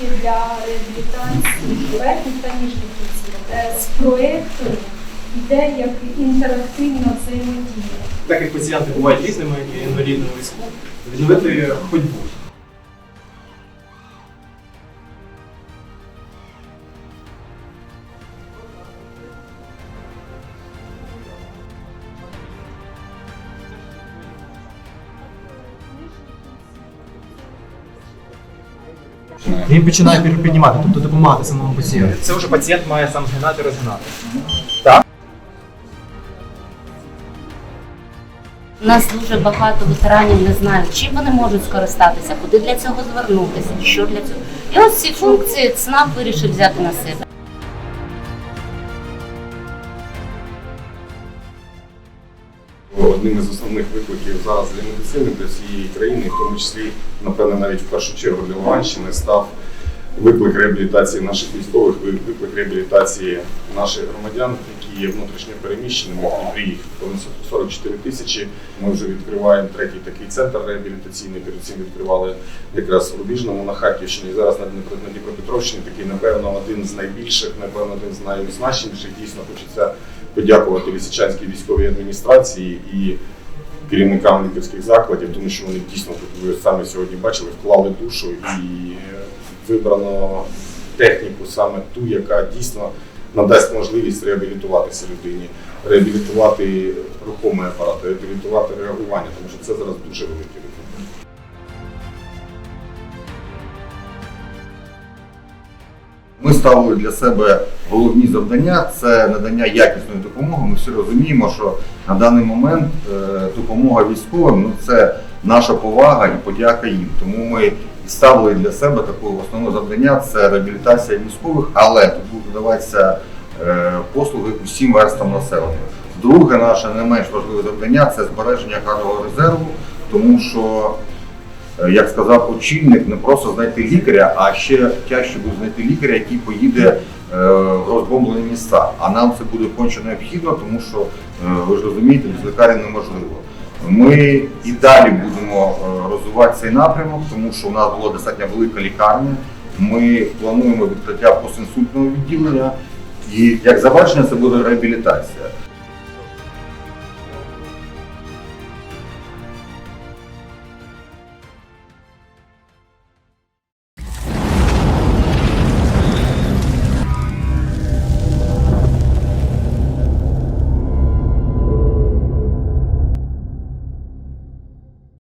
будинки для реабілітації верхніх та нижніх кінців. Е, З проєкту йде як інтерактивна взаємодія. Так як пацієнти бувають різними і інвалідними війську, відновити ходьбу. Він починає піднімати, тобто допомагати самому пацієнту. Це вже пацієнт має сам згинати і розгинати. У нас дуже багато ветеранів не знають, чим вони можуть скористатися, куди для цього звернутися, що для цього. І ось ці функції ЦНАП вирішив взяти на себе. Одним із основних викликів зараз для медицини для всієї країни, в тому числі, напевно, навіть в першу чергу для Луганщини, став виклик реабілітації наших військових, виклик реабілітації наших громадян, які є внутрішньо переміщеними, які приїхали. Понад 44 тисячі. Ми вже відкриваємо третій такий центр реабілітаційний. Перед цим відкривали якраз у Рубіжному на Харківщині. Зараз на на Дніпропетровщині такий, напевно, один з найбільших, напевно, один з найвизначніших. Дійсно хочеться подякувати Лисичанській військовій адміністрації і керівникам лікарських закладів, тому що вони дійсно, як ви самі сьогодні бачили, вклали душу і вибрано техніку саме ту, яка дійсно надасть можливість реабілітуватися людині, реабілітувати рухомий апарат, реабілітувати реагування, тому що це зараз дуже велике Ми ставили для себе головні завдання це надання якісної допомоги. Ми всі розуміємо, що на даний момент е, допомога військовим ну, це наша повага і подяка їм. Тому ми ставили для себе таке основне завдання це реабілітація військових, але тут будуть надаватися е, послуги усім верстам населення. Друге, наше не менш важливе завдання це збереження кадрового резерву, тому що як сказав очільник, не просто знайти лікаря, а ще тяжче буде знайти лікаря, який поїде е, в розбомблені міста. А нам це буде конче необхідно, тому що е, ви ж розумієте, без лікаря неможливо. Ми і далі будемо е, розвивати цей напрямок, тому що у нас була достатньо велика лікарня. Ми плануємо відкриття постінсультного відділення, і як завершення це буде реабілітація.